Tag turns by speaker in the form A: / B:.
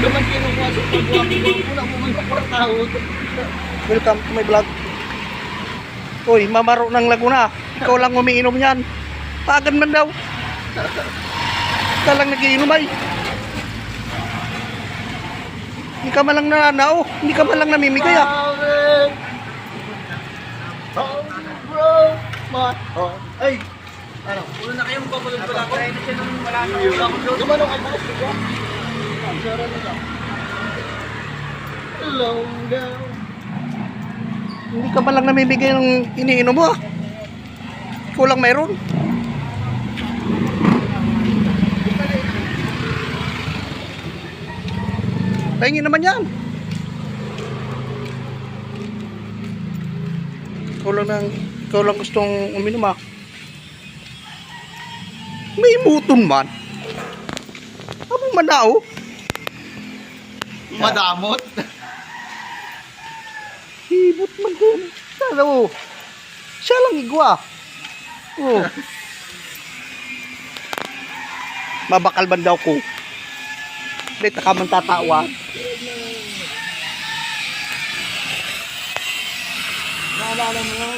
A: Naman kinukuha sa pagwapo. Wala mo man kapura tao.
B: Welcome to my vlog. Uy, mamaro ng Laguna. Ikaw lang umiinom yan. Pagan man daw. Ikaw lang nagiinom ay. Hindi ka man lang nananaw. Hindi ka man lang namimigay ah.
A: Ay! Ano?
C: Ulo na kayong pakulog pala ako. Kaya na siya nung wala na
A: Gumano ka ba? Down.
B: Hindi ka man lang namimigay ng iniinom mo ah. Ikaw lang mayroon. Pahingin naman yan. Ikaw lang, nang, ikaw lang gustong uminom ah. May muton man. Ano man na oh.
A: Madamot.
B: Hibot man din. Sana oh. Siya lang igwa. Oh. Mabakal man daw ko. Dito ka man tatawa.
A: Naalala mo,